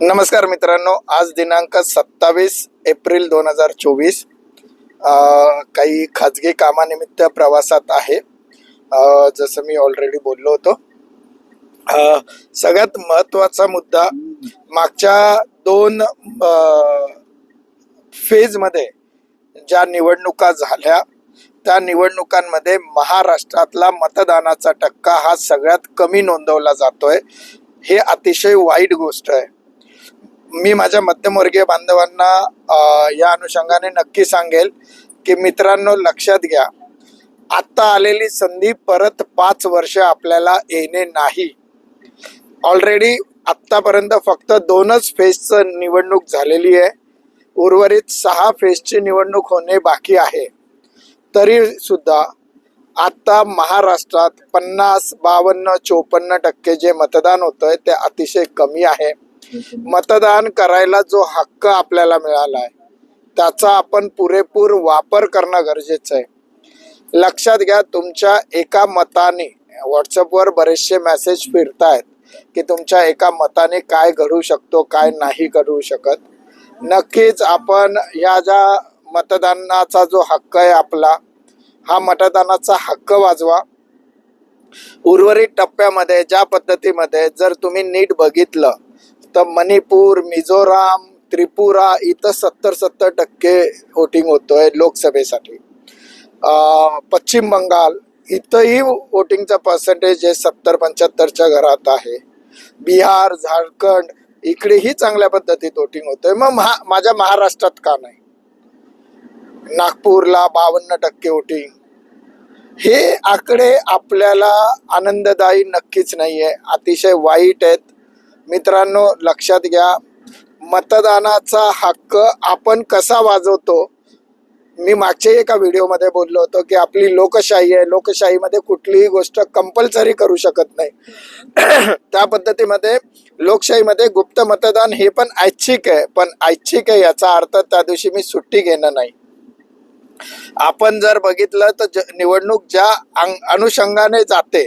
नमस्कार मित्रांनो आज दिनांक सत्तावीस एप्रिल दोन हजार चोवीस. काही खाजगी कामानिमित्त प्रवासात आहे. जसं मी ऑलरेडी बोललो होतो. सगळ्यात महत्त्वाचा मुद्दा मागच्या दोन फेजमध्ये ज्या निवडणुका झाल्या त्या निवडणुकांमध्ये महाराष्ट्रातला मतदानाचा टक्का हा सगळ्यात कमी नोंदवला जातोय. हे अतिशय वाईट गोष्ट आहे. मी माझ्या मध्यमवर्गीय बांधवांना या अनुषंगाने नक्की सांगेल की मित्रांनो लक्षात घ्या. आत्ता आलेली संधी परत पाच वर्ष आपल्याला येणे नाही. ऑलरेडी आत्तापर्यंत फक्त दोनच फेजचं निवडणूक झालेली आहे. उर्वरित सहा फेजची निवडणूक होणे बाकी आहे. तरी सुद्धा आत्ता महाराष्ट्रात पन्नास बावन्न चोपन्न टक्के जे मतदान होतंय ते अतिशय कमी आहे. मतदान करायला जो हक्क आपल्याला मिळाला आहे त्याचा आपण पुरेपूर वापर करणं गरजेचं आहे. लक्षात घ्या तुमच्या एका मताने व्हॉट्सअपवर बरेचसे मेसेज फिरतायत की तुमच्या एका मताने काय घडू शकतो काय नाही घडू शकत. नक्कीच आपण या ज्या मतदानाचा जो हक्क आहे आपला हा मतदानाचा हक्क वाजवा. उर्वरित टप्प्यामध्ये ज्या पद्धतीमध्ये जर तुम्ही नीट बघितलं तर मणिपूर मिझोराम त्रिपुरा इथं सत्तर सत्तर टक्के वोटिंग होतोय लोकसभेसाठी. पश्चिम बंगाल इथंही वोटिंगचं पर्सेंटेज हे सत्तर पंच्याहत्तरच्या घरात आहे. बिहार झारखंड इकडेही चांगल्या पद्धतीत वोटिंग होतंय. मग महा माझ्या महाराष्ट्रात का नाही? नागपूरला बावन्न टक्के वोटिंग हे आकडे आपल्याला आनंददायी नक्कीच नाही आहे अतिशय वाईट आहेत. मित्रांनो लक्षात घ्या मतदानाचा हक्क आपण कसा वाजवतो? मी मागच्या एका व्हिडिओमध्ये बोललो होतो की आपली लोकशाही आहे. लोकशाहीमध्ये कुठलीही गोष्ट कंपल्सरी करू शकत नाही. त्या पद्धतीमध्ये लोकशाहीमध्ये गुप्त मतदान हे पण ऐच्छिक आहे. पण ऐच्छिक आहे याचा अर्थ त्या दिवशी मी सुट्टी घेणं नाही. आपण जर बघितलं तर ज- निवडणूक ज्या अंग- अनुषंगाने जाते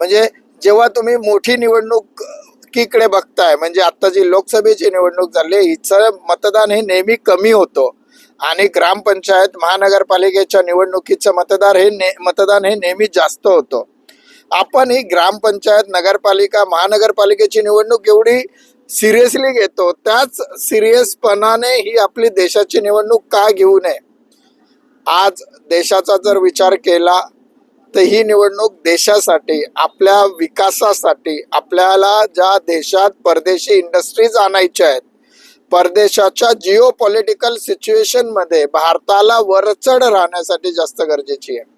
म्हणजे जेव्हा तुम्ही मोठी निवडणूक निवडणुकीकडे बघताय म्हणजे आता जी लोकसभेची निवडणूक झाली हिचं मतदान हे नेहमी कमी होतं. आणि ग्रामपंचायत महानगरपालिकेच्या निवडणुकीचं मतदार हे ने मतदान हे नेहमी जास्त होतं. आपण ही ग्रामपंचायत नगरपालिका महानगरपालिकेची निवडणूक एवढी सिरियसली घेतो त्याच सिरियसपणाने ही आपली देशाची निवडणूक का घेऊ नये? आज देशाचा जर विचार केला तर ही निवडणूक देशासाठी आपल्या विकासासाठी आपल्याला ज्या देशात परदेशी इंडस्ट्रीज आणायच्या आहेत परदेशाच्या जिओ पॉलिटिकल सिच्युएशनमध्ये भारताला वरचढ राहण्यासाठी जास्त गरजेची आहे.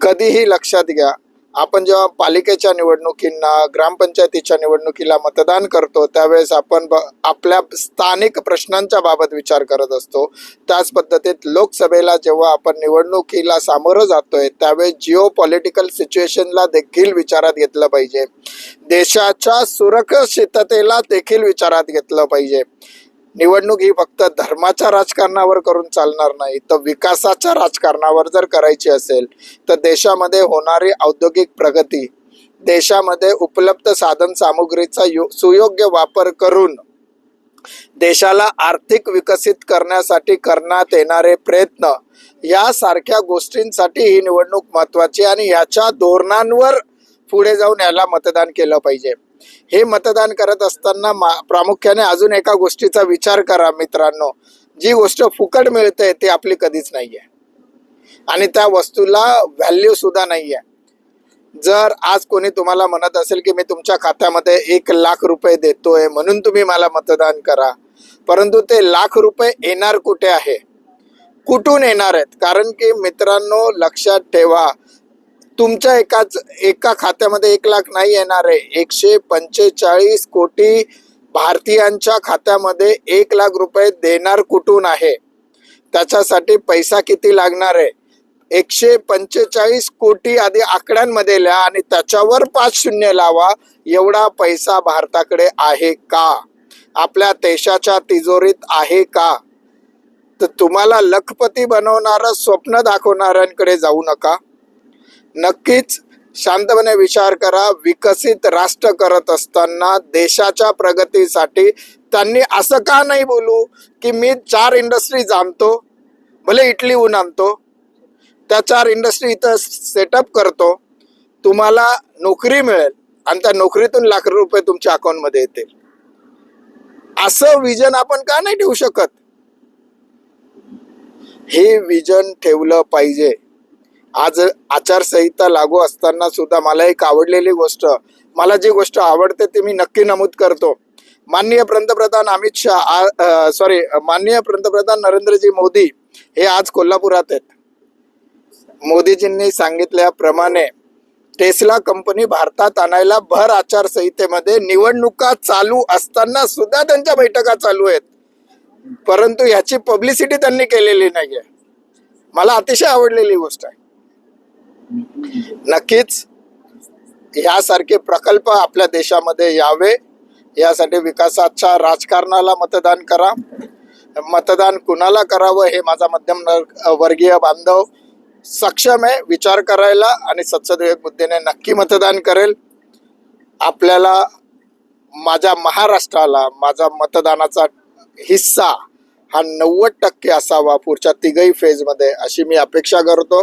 कधीही लक्षात घ्या आपण जेव्हा पालिकेच्या निवडणुकींना ग्रामपंचायतीच्या निवडणुकीला मतदान करतो त्यावेळेस आपण ब- आपल्या स्थानिक प्रश्नांच्या बाबत विचार करत असतो. त्याच पद्धतीत लोकसभेला जेव्हा आपण निवडणुकीला सामोरं जातोय त्यावेळेस जिओ पॉलिटिकल सिच्युएशनला देखील विचारात घेतलं पाहिजे. देशाच्या सुरक्षिततेला देखील विचारात घेतलं पाहिजे. निवडणूक ही फक्त धर्माच्या राजकारणावर करून चालणार नाही तर विकासाच्या राजकारणावर जर करायची असेल तर देशामध्ये होणारी औद्योगिक प्रगती देशामध्ये उपलब्ध साधन सामुग्रीचा यो- सुयोग्य वापर करून देशाला आर्थिक विकसित करण्यासाठी करण्यात येणारे प्रयत्न यासारख्या गोष्टींसाठी ही निवडणूक महत्वाची आणि याच्या धोरणांवर पुढे जाऊन याला मतदान केलं पाहिजे. हे मतदान करत असताना मा- प्रामुख्याने अजून एका गोष्टीचा विचार करा मित्रांनो. जी गोष्ट फुकट मिळते ती आपली कधीच नाही आहे आणि त्या वस्तूला व्हॅल्यू सुद्धा आहे जर आज कोणी तुम्हाला म्हणत असेल की मी तुमच्या खात्यामध्ये एक लाख रुपये देतोय म्हणून तुम्ही मला मतदान करा. परंतु ते लाख रुपये येणार कुठे आहे? कुठून येणार आहेत? कारण की मित्रांनो लक्षात ठेवा तुमच्या एकाच एका खात्यामध्ये एक लाख नाही येणार आहे. एकशे पंचेचाळीस कोटी भारतीयांच्या खात्यामध्ये एक लाख रुपये देणार कुठून आहे? त्याच्यासाठी पैसा किती लागणार आहे? एकशे पंचेचाळीस कोटी आधी आकड्यांमध्ये लिहा आणि त्याच्यावर पाच शून्य लावा. एवढा पैसा भारताकडे आहे का? आपल्या देशाच्या तिजोरीत आहे का? तर तुम्हाला लखपती बनवणारं स्वप्न दाखवणाऱ्यांकडे जाऊ नका. नक्कीच शांतपणे विचार करा विकसित राष्ट्र करत असताना देशाच्या प्रगतीसाठी त्यांनी असं का नाही बोलू की मी चार इंडस्ट्रीज आणतो भले इटलीहून आणतो त्या चार इंडस्ट्री इथं सेटअप करतो तुम्हाला नोकरी मिळेल आणि त्या नोकरीतून लाख रुपये तुमच्या अकाउंटमध्ये येतील. असं विजन आपण का नाही ठेवू शकत? हे विजन ठेवलं पाहिजे. आज आचारसंहिता लागू असताना सुद्धा मला एक आवडलेली गोष्ट मला जी गोष्ट आवडते ती मी नक्की नमूद करतो. माननीय पंतप्रधान अमित शहा सॉरी माननीय पंतप्रधान नरेंद्रजी मोदी हे आज कोल्हापुरात आहेत. मोदीजींनी सांगितल्याप्रमाणे टेस्ला कंपनी भारतात आणायला भर आचारसंहितेमध्ये निवडणुका चालू असताना सुद्धा त्यांच्या बैठका चालू आहेत. परंतु ह्याची पब्लिसिटी त्यांनी केलेली नाहीये. मला अतिशय आवडलेली गोष्ट आहे. नक्कीच ह्यासारखे प्रकल्प आपल्या देशामध्ये यावे. यासाठी विकासाच्या राजकारणाला मतदान करा. मतदान कुणाला करावं हे माझा मध्यम वर्गीय बांधव सक्षम आहे विचार करायला आणि सत्सदविवेक बुद्धीने नक्की मतदान करेल. आपल्याला माझ्या महाराष्ट्राला माझा मतदानाचा हिस्सा हा नव्वद टक्के असावा पुढच्या तिघही फेजमध्ये अशी मी अपेक्षा करतो.